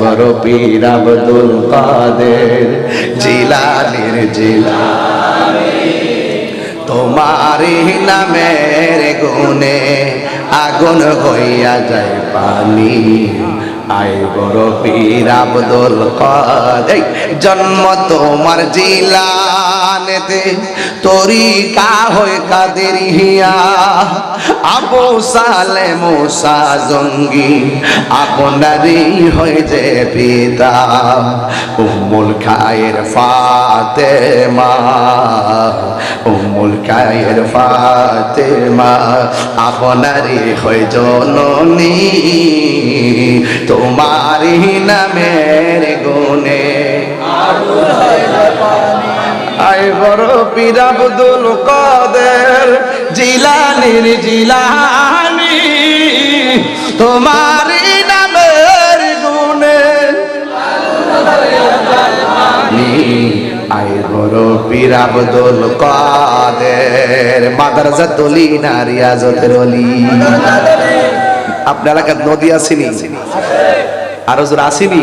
বড় পীর আব্দুল কাদের। জিলানির জিলা তোমারি নামের গুনে আগুন হইয়া যায় পানি। আই বড় পীর আব্দুল কাদের, জন্ম তোমার জিলানেতে, তরিকা হয়ে কাদের হিয়া। আবু সালে মুসা জঙ্গি, আপনারই হয়ে যে পিতা। উম্মুল খায়ের ফাতেমা, উম্মুল খায়ের ফাতেমা, আপনারই হয়ে জননী। তোমারই নামের গুণে। আই বড় পীর কাদের জিলানির জিলানি তোমারই নামের গুণে। আই বড় পীর আব্দুল কাদের মাদ্রাসাতুলি না রিয়াজতের অলি। আপনার এলাকার নদী আসেনি? আরও জোর আসেনি?